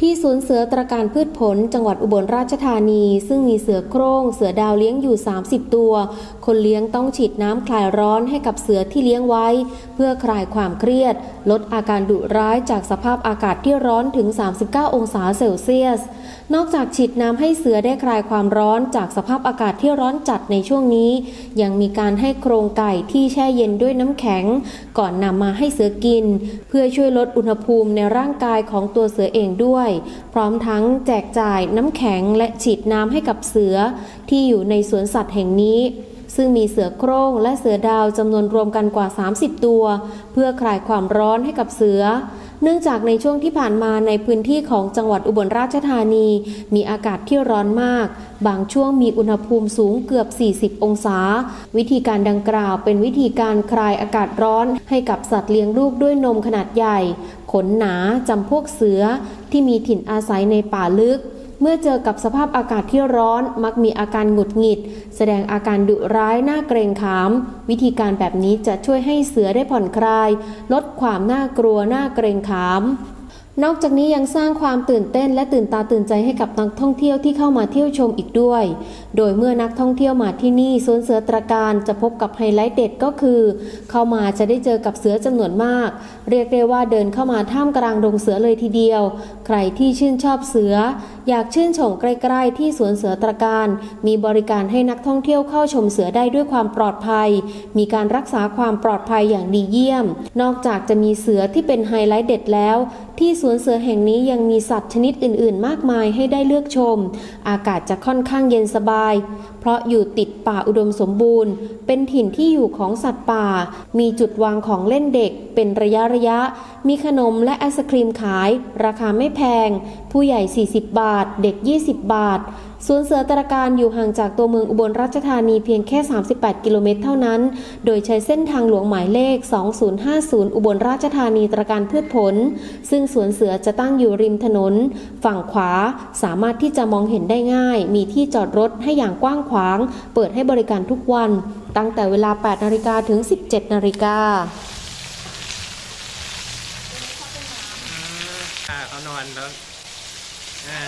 ที่ศูนย์เสือตระการพืชผล จังหวัดอุบลราชธานี ซึ่งมีเสือโคร่งเสือดาวเลี้ยงอยู่ 30 ตัว คนเลี้ยงต้องฉีดน้ำคลายร้อนให้กับเสือที่เลี้ยงไว้ เพื่อคลายความเครียด ลดอาการดุร้ายจากสภาพอากาศที่ร้อนถึง 39 องศาเซลเซียส นอกจากฉีดน้ำให้เสือได้คลายความร้อนจากสภาพอากาศที่ร้อนจัดในช่วงนี้ ยังมีการให้โครงไก่ที่แช่เย็นด้วยน้ำแข็ง ก่อนนำมาให้เสือกิน เพื่อช่วยลดอุณหภูมิในร่างกายของตัวเสือเองด้วยพร้อมทั้งแจกจ่ายน้ำแข็งและฉีดน้ำให้กับเสือที่อยู่ในสวนสัตว์แห่งนี้ ซึ่งมีเสือโคร่งและเสือดาวจำนวนรวมกันกว่า 30 ตัว เพื่อคลายความร้อนให้กับเสือ เนื่องจากในช่วงที่ผ่านมาในพื้นที่ของจังหวัดอุบลราชธานี มีอากาศที่ร้อนมาก บางช่วงมีอุณหภูมิสูงเกือบ 40 องศา วิธีการดังกล่าวเป็นวิธีการคลายอากาศร้อนให้กับสัตว์เลี้ยงลูกด้วยนมขนาดใหญ่ ขนหนาจำพวกเสือที่มีถิ่นอาศัยในป่าลึก เมื่อเจอกับสภาพอากาศที่ร้อนมักมีอาการหงุดหงิด แสดงอาการดุร้ายน่าเกรงขาม วิธีการแบบนี้จะช่วยให้เสือได้ผ่อนคลาย ลดความน่ากลัวน่าเกรงขาม นอกจากนี้ยังสร้างความตื่นเต้นและตื่นตาตื่นใจให้กับนักท่องเที่ยวที่เข้ามาเที่ยวชมอีกด้วย โดยเมื่อนักท่องเที่ยวมาที่นี่สวนเสือตระการจะพบกับไฮไลท์เด็ดก็คือ เข้ามาจะได้เจอกับเสือจำนวนมาก เรียกได้ว่าเดินเข้ามาท่ามกลางดงเสือเลยทีเดียว ใครที่ชื่นชอบเสือ อยากชื่นชมใกล้ๆที่สวนเสือตระการ มีบริการให้นักท่องเที่ยวเข้าชมเสือได้ด้วยความปลอดภัย มีการรักษาความปลอดภัยอย่างดีเยี่ยม นอกจากจะมีเสือที่เป็นไฮไลท์เด็ดแล้วที่สวนเสือแห่งนี้ยังมีสัตว์ชนิดอื่น ๆ มากมายให้ได้เลือกชม อากาศจะค่อนข้างเย็นสบาย เพราะอยู่ติดป่าอุดมสมบูรณ์ เป็นถิ่นที่อยู่ของสัตว์ป่า มีจุดวางของเล่นเด็ก เป็นระยะระยะ มีขนมและไอศครีมขาย ราคาไม่แพง ผู้ใหญ่ 40 บาท เด็ก 20 บาท สวนเสือตระการอยู่ห่างจากตัวเมืองอุบลราชธานีเพียงแค่ 38 กิโลเมตรเท่านั้น โดยใช้เส้นทางหลวงหมายเลข 2050 อุบลราชธานีตระการพืชผล ซึ่งสวนเสือจะตั้งอยู่ริมถนน ฝั่งขวา สามารถที่จะมองเห็นได้ง่าย มีที่จอดรถให้อย่างกว้างขวาง เปิดให้บริการทุกวัน ตั้งแต่เวลา 8 นาฬิกาถึง 17 นาฬิกาเขานอนแล้วอ่า